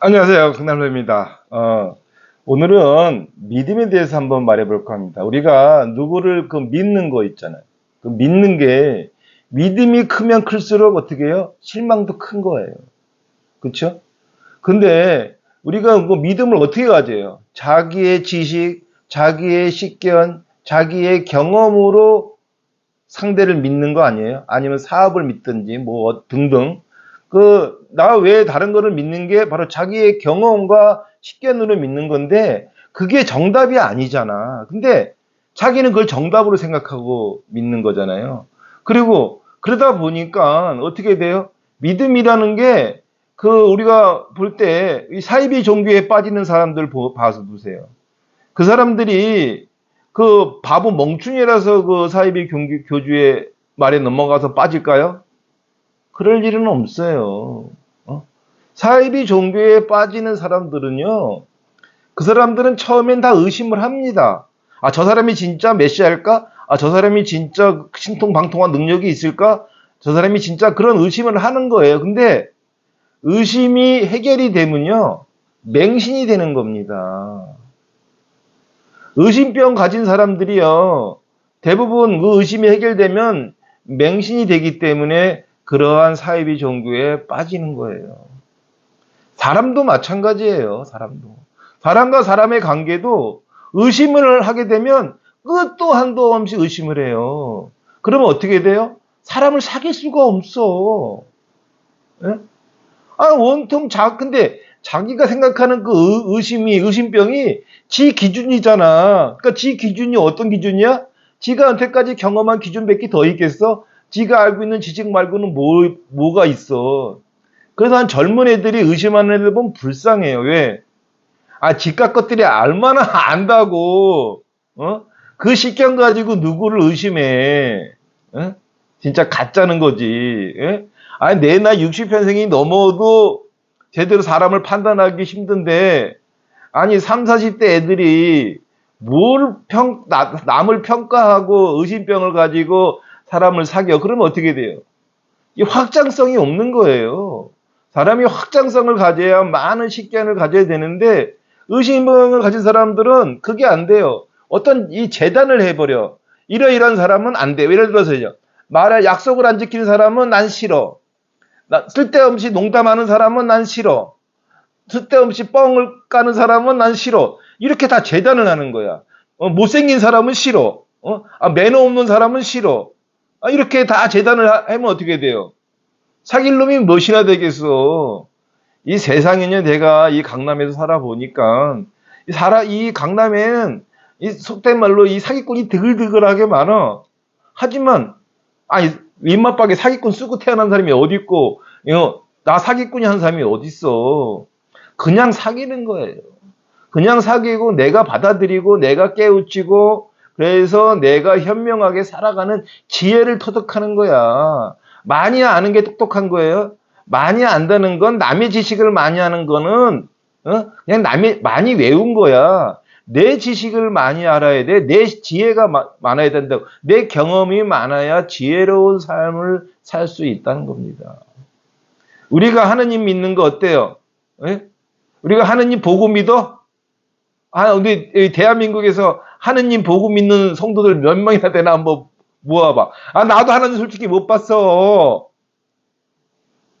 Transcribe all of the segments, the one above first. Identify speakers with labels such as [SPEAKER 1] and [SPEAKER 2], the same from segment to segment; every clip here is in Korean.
[SPEAKER 1] 안녕하세요. 강남로입니다. 어, 오늘은 믿음에 대해서 한번 말해볼까 합니다. 우리가 누구를 그 믿는 거 있잖아요. 그 믿는 게 믿음이 크면 클수록 어떻게 해요? 실망도 큰 거예요. 그렇죠? 근데 우리가 그 믿음을 어떻게 가져요? 자기의 지식, 자기의 식견, 자기의 경험으로 상대를 믿는 거 아니에요? 아니면 사업을 믿든지 뭐 등등 그, 나 외에 다른 거를 믿는 게 바로 자기의 경험과 식견으로 믿는 건데, 그게 정답이 아니잖아. 근데 자기는 그걸 정답으로 생각하고 믿는 거잖아요. 그리고 그러다 보니까 어떻게 돼요? 믿음이라는 게, 그, 우리가 볼 때, 이 사이비 종교에 빠지는 사람들 보, 봐서 보세요. 그 사람들이 그 바보 멍충이라서 그 사이비 교주, 교주의 말에 넘어가서 빠질까요? 그럴 일은 없어요. 어? 사이비 종교에 빠지는 사람들은요, 그 사람들은 처음엔 다 의심을 합니다. 아, 저 사람이 진짜 메시아일까? 아, 저 사람이 진짜 신통방통한 능력이 있을까? 저 사람이 진짜 그런 의심을 하는 거예요. 근데 의심이 해결이 되면요, 맹신이 되는 겁니다. 의심병 가진 사람들이요, 대부분 그 의심이 해결되면 맹신이 되기 때문에 그러한 사이비 종교에 빠지는 거예요. 사람도 마찬가지예요. 사람도. 사람과 사람의 관계도 의심을 하게 되면 끝도 한도 없이 의심을 해요. 그러면 어떻게 돼요? 사람을 사귈 수가 없어. 예? 아, 원통 자, 근데 자기가 생각하는 그 의심이, 의심병이 지 기준이잖아. 그러니까 지 기준이 어떤 기준이야? 지가 한테까지 경험한 기준밖에 더 있겠어? 지가 알고 있는 지식 말고는 뭐, 뭐가 있어. 그래서 한 젊은 애들이 의심하는 애들 보면 불쌍해요. 왜? 아, 지가 것들이 얼마나 안다고, 어? 그 식견 가지고 누구를 의심해. 어? 진짜 가짜는 거지. 예? 아니, 내 나이 60평생이 넘어도 제대로 사람을 판단하기 힘든데, 아니, 3, 40대 애들이 뭘 평, 남을 평가하고 의심병을 가지고 사람을 사귀어. 그러면 어떻게 돼요? 이 확장성이 없는 거예요. 사람이 확장성을 가져야 많은 식견을 가져야 되는데 의심을 가진 사람들은 그게 안 돼요. 어떤 이 재단을 해버려. 이러이러한 사람은 안 돼. 예를 들어서요. 말에 약속을 안 지키는 사람은 난 싫어. 쓸데없이 농담하는 사람은 난 싫어. 쓸데없이 뻥을 까는 사람은 난 싫어. 이렇게 다 재단을 하는 거야. 어, 못생긴 사람은 싫어. 어? 아, 매너 없는 사람은 싫어. 아, 이렇게 다 재단을 하면 어떻게 돼요? 사귈 놈이 무엇이나 되겠어. 이 세상에는 내가 이 강남에서 살아보니까, 이 살아, 이 강남에는 이 속된 말로 이 사기꾼이 드글드글하게 많아. 하지만, 아니, 윗맛박에 사기꾼 쓰고 태어난 사람이 어디 있고, 이거, 나 사기꾼이 한 사람이 어디 있어. 그냥 사귀는 거예요. 그냥 사귀고 내가 받아들이고 내가 깨우치고 그래서 내가 현명하게 살아가는 지혜를 터득하는 거야. 많이 아는 게 똑똑한 거예요. 많이 안다는 건 남의 지식을 많이 하는 거는 어? 그냥 남이 많이 외운 거야. 내 지식을 많이 알아야 돼. 내 지혜가 마, 많아야 된다고. 내 경험이 많아야 지혜로운 삶을 살 수 있다는 겁니다. 우리가 하느님 믿는 거 어때요? 에? 우리가 하느님 보고 믿어? 아, 우리 대한민국에서 하느님 보고 믿는 성도들 몇 명이나 되나 한번 모아봐. 아, 나도 하나님 솔직히 못 봤어.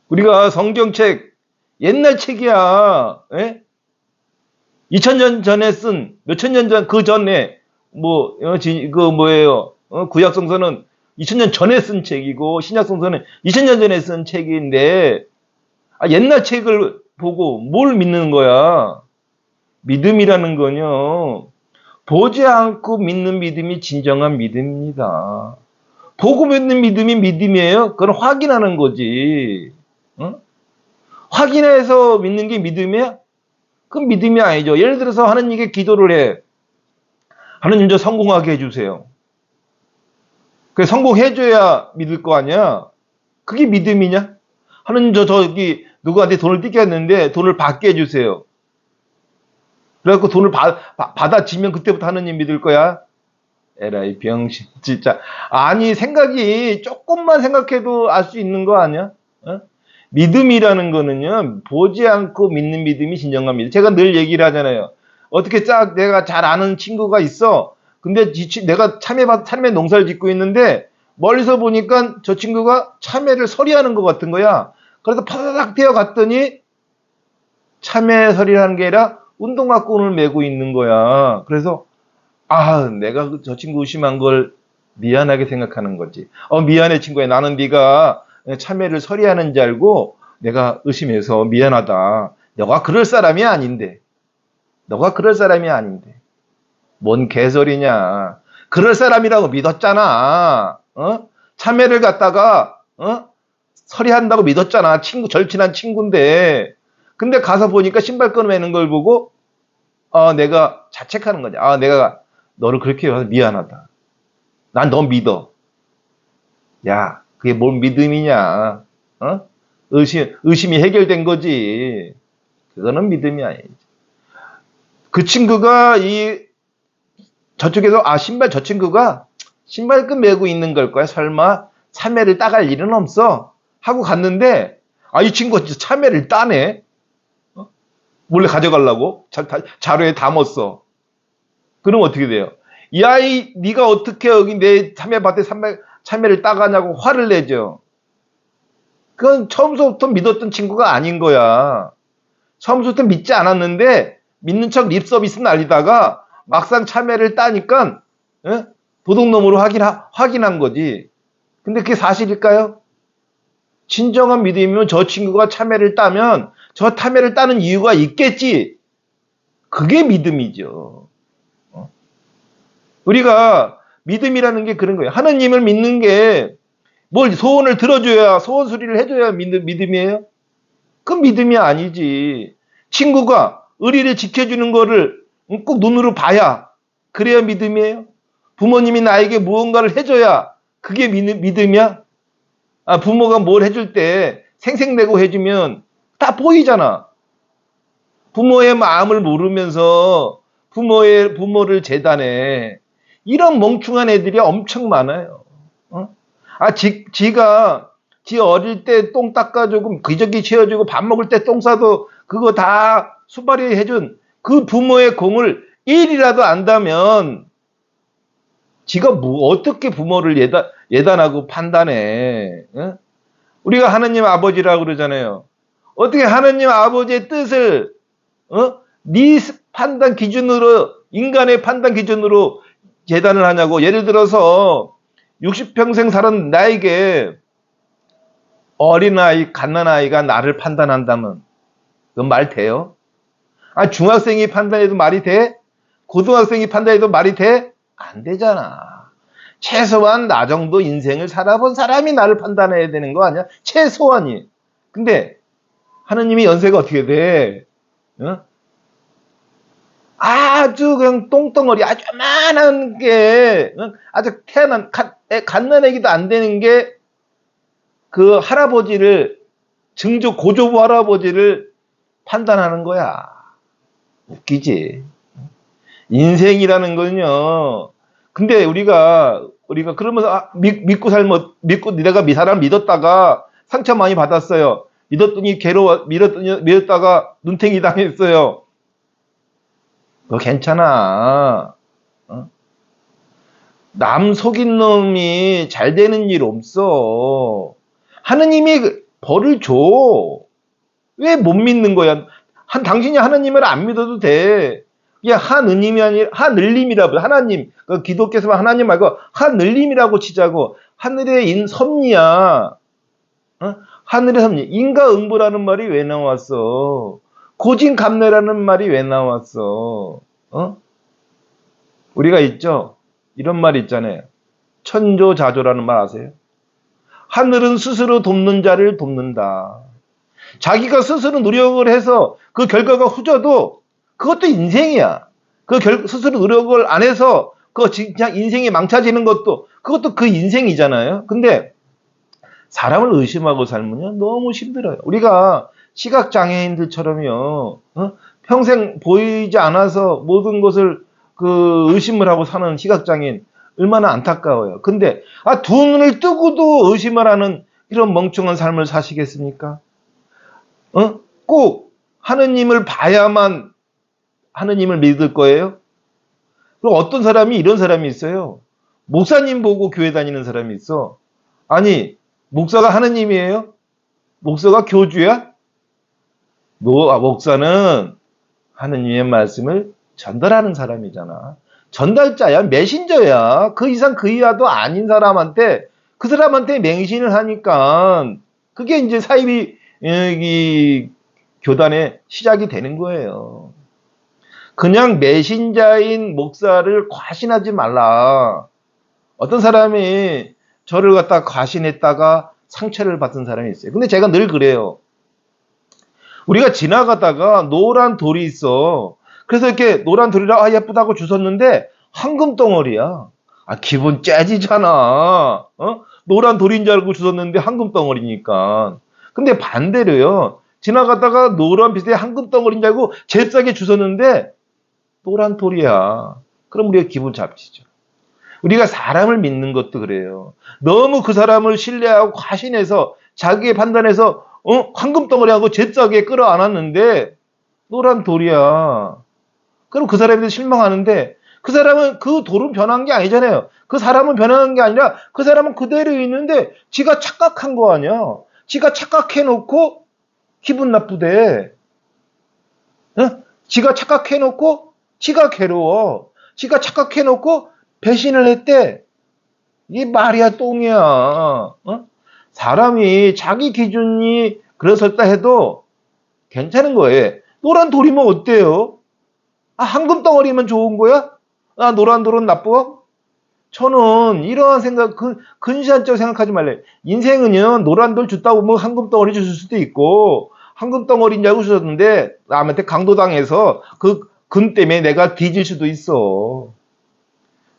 [SPEAKER 1] 우리가 성경책, 옛날 책이야. 에? 2000년 전에 쓴, 몇천 년 전, 그 전에, 뭐, 어, 그 뭐예요. 어, 구약성서는 2000년 전에 쓴 책이고, 신약성서는 2000년 전에 쓴 책인데, 아, 옛날 책을 보고 뭘 믿는 거야? 믿음이라는 건요, 보지 않고 믿는 믿음이 진정한 믿음입니다. 보고 믿는 믿음이 믿음이에요? 그건 확인하는 거지. 어? 확인해서 믿는 게 믿음이야? 그건 믿음이 아니죠. 예를 들어서 하나님께 기도를 해. 하나님 저 성공하게 해주세요. 그 성공해줘야 믿을 거 아니야? 그게 믿음이냐? 하나님 저 저기 누구한테 돈을 띠겼는데 돈을 받게 해주세요. 그래갖고 돈을 받, 받아지면 그때부터 하느님 믿을 거야? 에라이 병신 진짜 아니 생각이 조금만 생각해도 알 수 있는 거 아니야? 어? 믿음이라는 거는요, 보지 않고 믿는 믿음이 믿음. 제가 늘 얘기를 하잖아요. 어떻게 짝 내가 잘 아는 친구가 있어. 근데 내가 참외, 밭- 참외 농사를 짓고 있는데 멀리서 보니까 저 친구가 참외를 서리하는 것 같은 거야. 그래서 파다닥 뛰어갔더니 참외 서리하는 게 아니라 운동화끈을 메고 있는 거야. 그래서 아, 내가 그저 친구 의심한 걸 미안하게 생각하는 거지. 어, 미안해 친구야. 나는 네가 참외를 서리하는 줄 알고 내가 의심해서 미안하다. 너가 그럴 사람이 아닌데. 너가 그럴 사람이 아닌데. 뭔 개소리냐. 그럴 사람이라고 믿었잖아. 어? 참외를 갖다가 어? 서리한다고 믿었잖아. 친구 절친한 친구인데. 근데 가서 보니까 신발끈 매는 걸 보고 어, 내가 자책하는 거지. 아, 내가 너를 그렇게 해서 미안하다. 난 너 믿어. 야, 그게 뭔 믿음이냐? 어? 의심, 의심이 해결된 거지. 그거는 믿음이 아니지. 그 친구가 이 저쪽에서 아 신발 저 친구가 신발끈 메고 있는 걸 거야. 설마 참외를 따갈 일은 없어. 하고 갔는데 아 이 친구가 참외를 따네. 어? 몰래 가져가려고 자, 다- 자료에 담았어. 그럼 어떻게 돼요? 이 아이 네가 어떻게 여기 내 참외밭에 참외, 참외를 따가냐고 화를 내죠. 그건 처음부터 믿었던 친구가 아닌 거야. 처음부터 믿지 않았는데 믿는 척 립서비스 날리다가 막상 참외를 따니까 예? 도둑놈으로 확인, 확인한 거지. 근데 그게 사실일까요? 진정한 믿음이면 저 친구가 참외를 따면 저 참외를 따는 이유가 있겠지. 그게 믿음이죠. 어? 우리가 믿음이라는 게 그런 거예요. 하나님을 믿는 게 뭘 소원을 들어줘야 소원 소리를 해줘야 믿음, 믿음이에요? 그 믿음이 아니지. 친구가 의리를 지켜주는 거를 꼭 눈으로 봐야 그래야 믿음이에요? 부모님이 나에게 무언가를 해줘야 그게 믿음, 믿음이야? 아, 부모가 뭘 해줄 때 생색내고 해주면 다 보이잖아. 부모의 마음을 모르면서 부모의, 부모를 재단해. 이런 멍충한 애들이 엄청 많아요. 어? 아, 지, 지가, 지 어릴 때 똥 닦아주고, 기저귀 채워주고, 밥 먹을 때 똥 싸도 그거 다 수발이 해준 그 부모의 공을 일이라도 안다면, 지가 뭐, 어떻게 부모를 예단, 예단하고 판단해. 어? 우리가 하나님 아버지라고 그러잖아요. 어떻게 하나님 아버지의 뜻을, 어? 네 판단 기준으로, 인간의 판단 기준으로 재단을 하냐고. 예를 들어서, 60평생 살은 나에게 어린아이, 갓난아이가 나를 판단한다면, 그건 말 돼요? 아, 중학생이 판단해도 말이 돼? 고등학생이 판단해도 말이 돼? 안 되잖아. 최소한 나 정도 인생을 살아본 사람이 나를 판단해야 되는 거 아니야? 최소한이. 근데 하느님이 연세가 어떻게 돼? 어? 아주 그냥 똥덩어리 아주 요만한 게 어? 아주 태어난 갓, 애, 갓난 애기도 안 되는 게 그 할아버지를 증조 고조부 할아버지를 판단하는 거야. 웃기지. 인생이라는 건요. 근데 우리가 우리가 그러면서 아, 믿, 믿고 살면 믿고 내가 미 사람 믿었다가 상처 많이 받았어요. 믿었더니 괴로워 믿었더니 믿었다가 눈탱이 당했어요. 그거 괜찮아. 어? 남 속인 놈이 잘 되는 일 없어. 하느님이 그 벌을 줘. 왜 못 믿는 거야? 한 당신이 하느님을 안 믿어도 돼. 그냥 하느님이 아니라 하늘님이라고 하나님 그 기독교에서만 하나님 말고 하늘님이라고 치자고 하늘의 인 섭리야. 어? 하늘의 섭리 인가응보라는 말이 왜 나왔어? 고진감래라는 말이 왜 나왔어? 어? 우리가 있죠. 이런 말 있잖아요. 천조자조라는 말 아세요? 하늘은 스스로 돕는 자를 돕는다. 자기가 스스로 노력을 해서 그 결과가 후져도 그것도 인생이야. 그 결, 스스로 노력을 안 해서 그 그냥 인생이 망쳐지는 것도 그것도 그 인생이잖아요. 근데 사람을 의심하고 살면요 너무 힘들어요. 우리가 시각 장애인들처럼요 어? 평생 보이지 않아서 모든 것을 그 의심을 하고 사는 시각 장애인 얼마나 안타까워요. 근데 아 두 눈을 뜨고도 의심을 하는 이런 멍청한 삶을 사시겠습니까? 어? 꼭 하느님을 봐야만 하느님을 믿을 거예요? 그럼 어떤 사람이 이런 사람이 있어요. 목사님 보고 교회 다니는 사람이 있어. 아니, 목사가 하느님이에요? 목사가 교주야? 노, 아, 목사는 하느님의 말씀을 전달하는 사람이잖아. 전달자야, 메신저야. 그 이상 그 이하도 아닌 사람한테 그 사람한테 맹신을 하니까 그게 이제 사이비 이 교단의 시작이 되는 거예요. 그냥 메신자인 목사를 과신하지 말라. 어떤 사람이 저를 갖다 과신했다가 상처를 받은 사람이 있어요. 근데 제가 늘 그래요. 우리가 지나가다가 노란 돌이 있어. 그래서 이렇게 노란 돌이라 아 예쁘다고 주웠는데 황금 덩어리야. 아 기분 째지잖아. 어? 노란 돌인 줄 알고 주웠는데 황금 덩어리니까. 근데 반대로요. 지나가다가 노란 빛의 황금 덩어리인 줄 알고 잽싸게 주웠는데 노란 돌이야. 그럼 우리가 기분 잡치죠. 우리가 사람을 믿는 것도 그래요. 너무 그 사람을 신뢰하고 과신해서 자기의 판단에서 어? 황금 덩어리하고 잽싸게 끌어안았는데 노란 돌이야. 그럼 그 사람에 대해 실망하는데 그 사람은 그 돌은 변한 게 아니잖아요. 그 사람은 변한 게 아니라 그 사람은 그대로 있는데 지가 착각한 거 아니야. 지가 착각해 놓고 기분 나쁘대. 어? 지가 착각해 놓고 지가 괴로워. 지가 착각해 놓고 배신을 했대. 이게 말이야 똥이야. 어? 사람이 자기 기준이 그렇었다 해도 괜찮은 거예요. 노란 돌이면 어때요? 아, 황금 덩어리면 좋은 거야? 아, 노란 돌은 나쁘어? 저는 이러한 생각, 그, 근시안적 생각하지 말래. 인생은요, 노란 돌 줬다고 뭐 황금 덩어리 줄 수도 있고, 황금 덩어리인 줄 알고 주셨는데, 남한테 강도당해서 그근 때문에 내가 뒤질 수도 있어.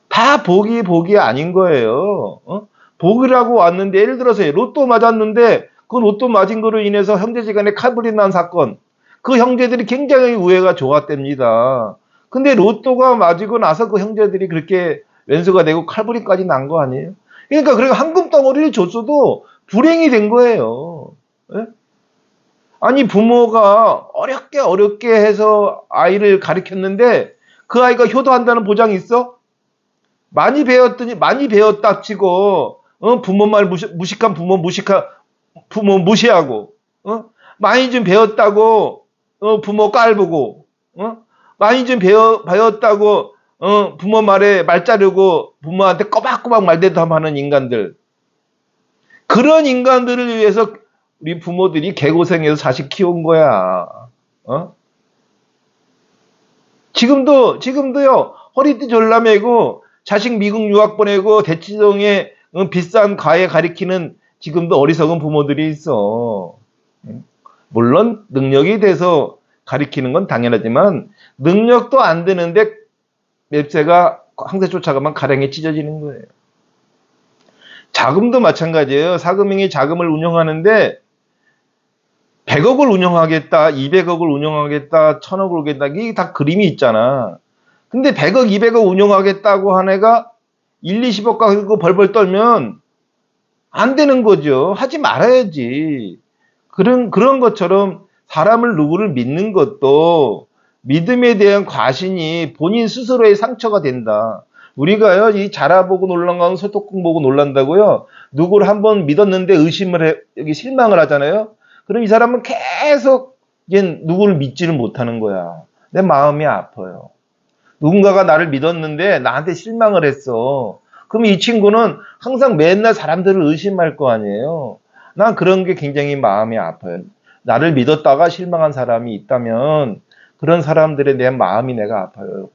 [SPEAKER 1] 다 복이 복이 아닌 거예요. 어? 복이라고 왔는데, 예를 들어서 로또 맞았는데, 그 로또 맞은 거로 인해서 형제지간에 칼불이 난 사건. 그 형제들이 굉장히 우애가 좋았답니다. 근데 로또가 맞고 나서 그 형제들이 그렇게 왼수가 되고 칼부림까지 난 거 아니에요? 그러니까 그리고 황금 덩어리를 줬어도 불행이 된 거예요. 예? 아니 부모가 어렵게 어렵게 해서 아이를 가르쳤는데 그 아이가 효도한다는 보장이 있어? 많이 배웠더니 많이 배웠다 치고 어? 부모 말 무시, 무식한 부모 무식한 부모 무시하고 어? 많이 좀 배웠다고 어? 부모 깔보고 어? 많이 좀 배워, 배웠다고 어, 부모 말에 말 자르고 부모한테 꼬박꼬박 말대답 하는 인간들. 그런 인간들을 위해서 우리 부모들이 개고생해서 자식 키운 거야. 어? 지금도, 지금도요, 허리띠 졸라매고 자식 미국 유학 보내고 대치동에 어, 비싼 과외 가리키는 지금도 어리석은 부모들이 있어. 물론 능력이 돼서 가리키는 건 당연하지만 능력도 안 되는데 맵새가 항세 쫓아가면 가량이 찢어지는 거예요. 자금도 마찬가지예요. 사금융이 자금을 운영하는데 100억을 운영하겠다, 200억을 운영하겠다, 1000억을 오겠다. 이게 다 그림이 있잖아. 근데 100억, 200억 운영하겠다고 한 애가 1, 20억 가지고 벌벌 떨면 안 되는 거죠. 하지 말아야지. 그런, 그런 것처럼 사람을 누구를 믿는 것도 믿음에 대한 과신이 본인 스스로의 상처가 된다. 우리가요, 이 자라 보고 놀란 건 소떡국 보고 놀란다고요. 누구를 한번 믿었는데 의심을 해, 여기 실망을 하잖아요. 그럼 이 사람은 계속 이제 누구를 믿지를 못하는 거야. 내 마음이 아파요. 누군가가 나를 믿었는데 나한테 실망을 했어. 그럼 이 친구는 항상 맨날 사람들을 의심할 거 아니에요. 난 그런 게 굉장히 마음이 아파요. 나를 믿었다가 실망한 사람이 있다면 그런 사람들에 대한 마음이 내가 아파요.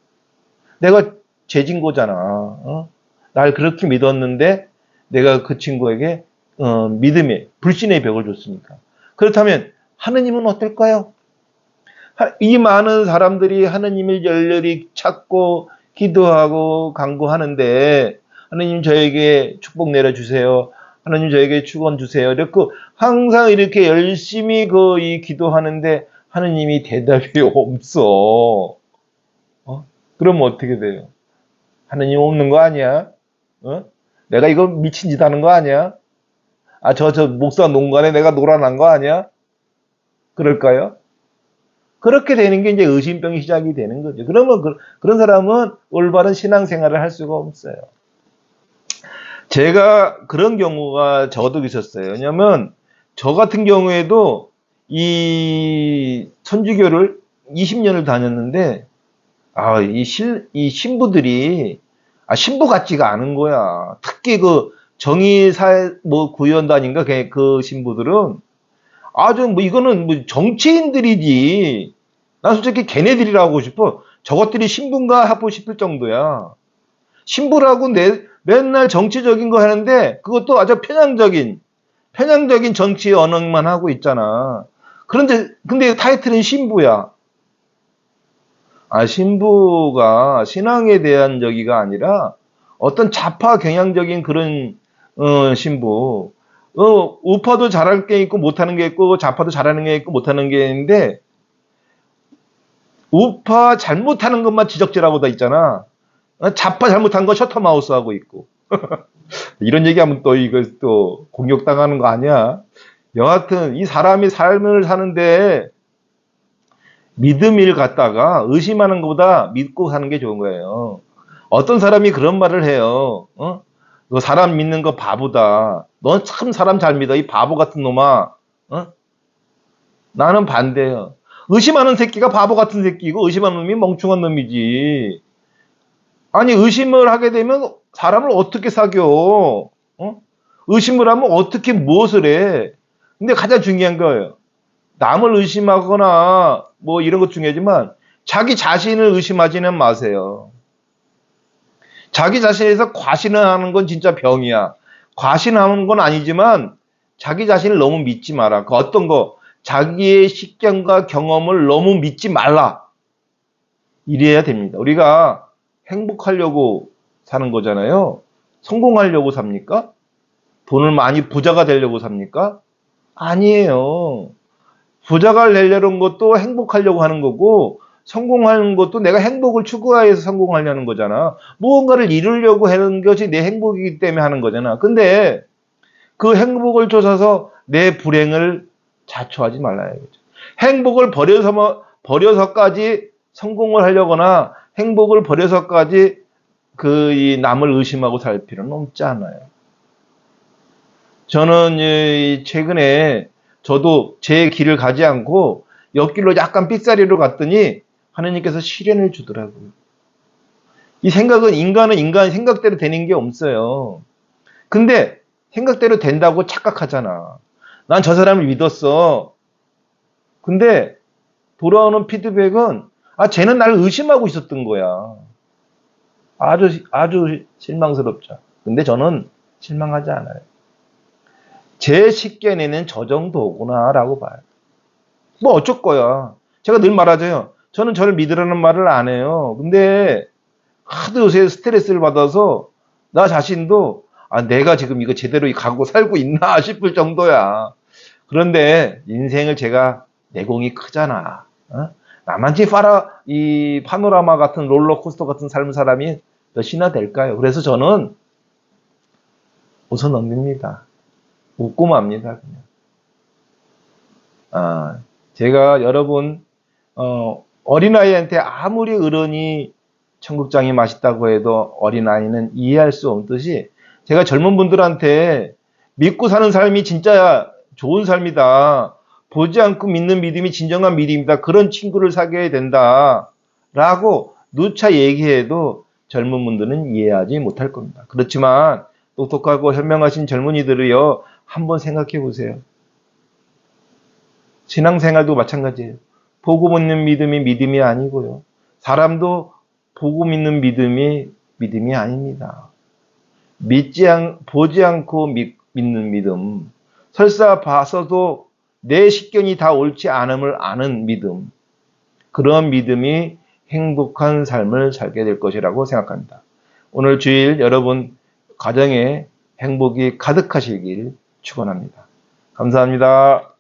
[SPEAKER 1] 내가 죄진 거잖아. 어? 날 그렇게 믿었는데 내가 그 친구에게 어, 믿음의 불신의 벽을 줬으니까. 그렇다면 하느님은 어떨까요? 이 많은 사람들이 하느님을 열렬히 찾고 기도하고 간구하는데 하느님 저에게 축복 내려주세요. 하나님 저에게 축원 주세요. 이렇게 항상 이렇게 열심히 거의 기도하는데 하느님이 대답이 없어. 어? 그러면 어떻게 돼요? 하느님 없는 거 아니야? 어? 내가 이거 미친 짓 하는 거 아니야? 아, 저, 저 목사 농간에 내가 놀아난 거 아니야? 그럴까요? 그렇게 되는 게 이제 의심병이 시작이 되는 거죠. 그러면 그, 그런 사람은 올바른 신앙생활을 할 수가 없어요. 제가 그런 경우가 저도 있었어요. 왜냐면 저 같은 경우에도 이 천주교를 20년을 다녔는데 아, 이, 실, 이 신부들이 아, 신부 같지가 않은 거야. 특히 그 정의사회 뭐 구현단인가 그, 그 신부들은 아주 뭐 이거는 뭐 정치인들이지. 난 솔직히 걔네들이라고 하고 싶어. 저것들이 신부인가 하고 싶을 정도야. 신부라고 내, 맨날 정치적인 거 하는데 그것도 아주 편향적인 편향적인 정치 언어만 하고 있잖아. 그런데 근데 타이틀은 신부야. 아 신부가 신앙에 대한 저기가 아니라 어떤 좌파 경향적인 그런 어, 신부. 어, 우파도 잘할 게 있고 못하는 게 있고 좌파도 잘하는 게 있고 못하는 게 있는데 우파 잘못하는 것만 지적질하고 다 있잖아. 어, 좌파 잘못한 거 셔터 마우스 하고 있고. 이런 얘기하면 또 이거 또 공격당하는 거 아니야? 여하튼 이 사람이 삶을 사는데 믿음을 갖다가 의심하는 것보다 믿고 사는 게 좋은 거예요. 어떤 사람이 그런 말을 해요. 어? 너 사람 믿는 거 바보다. 넌 참 사람 잘 믿어. 이 바보 같은 놈아. 어? 나는 반대예요. 의심하는 새끼가 바보 같은 새끼고 의심하는 놈이 멍청한 놈이지. 아니 의심을 하게 되면 사람을 어떻게 사겨? 어? 의심을 하면 어떻게 무엇을 해? 근데 가장 중요한 거예요. 남을 의심하거나 뭐 이런 것 중요하지만 자기 자신을 의심하지는 마세요. 자기 자신에서 과신을 하는 건 진짜 병이야. 과신하는 건 아니지만 자기 자신을 너무 믿지 마라. 그 어떤 거 자기의 식견과 경험을 너무 믿지 말라. 이래야 됩니다. 우리가 행복하려고 사는 거잖아요. 성공하려고 삽니까? 돈을 많이 부자가 되려고 삽니까? 아니에요. 부자가 되려는 것도 행복하려고 하는 거고 성공하는 것도 내가 행복을 추구하여서 성공하려는 거잖아. 무언가를 이루려고 하는 것이 내 행복이기 때문에 하는 거잖아. 근데 그 행복을 쫓아서 내 불행을 자초하지 말라야겠죠. 행복을 버려서 버려서까지 성공을 하려거나 행복을 버려서까지 그 이 남을 의심하고 살 필요는 없지 않아요. 저는 최근에 저도 제 길을 가지 않고 옆길로 약간 삑사리로 갔더니 하나님께서 시련을 주더라고요. 이 생각은 인간은 인간 생각대로 되는 게 없어요. 근데 생각대로 된다고 착각하잖아. 난 저 사람을 믿었어. 근데 돌아오는 피드백은 아 쟤는 나를 의심하고 있었던 거야. 아주 아주 실망스럽죠. 근데 저는 실망하지 않아요. 제 식견에는 저 정도구나라고 봐요. 뭐 어쩔 거야. 제가 늘 말하죠. 저는 저를 믿으라는 말을 안 해요. 근데 하도 요새 스트레스를 받아서 나 자신도 아 내가 지금 이거 제대로 가고 살고 있나 싶을 정도야. 그런데 인생을 제가 내공이 크잖아. 어? 나만치 파라 이 파노라마 같은 롤러코스터 같은 삶을 사람이 몇이나 될까요? 그래서 저는 웃어 넘깁니다. 웃고 맙니다. 그냥. 아, 제가 여러분 어, 어린아이한테 아무리 어른이 청국장이 맛있다고 해도 어린아이는 이해할 수 없듯이 제가 젊은 분들한테 믿고 사는 삶이 진짜 좋은 삶이다. 보지 않고 믿는 믿음이 진정한 믿음이다. 그런 친구를 사귀어야 된다. 라고 누차 얘기해도 젊은 분들은 이해하지 못할 겁니다. 그렇지만 똑똑하고 현명하신 젊은이들이요. 한번 생각해 보세요. 신앙생활도 마찬가지예요. 보고 믿는 믿음이 믿음이 아니고요. 사람도 보고 믿는 믿음이 믿음이 아닙니다. 믿지 않, 보지 않고 믿, 믿는 믿음. 설사 봐서도 내 식견이 다 옳지 않음을 아는 믿음. 그런 믿음이 행복한 삶을 살게 될 것이라고 생각합니다. 오늘 주일 여러분 가정에 행복이 가득하시길 축원합니다. 감사합니다.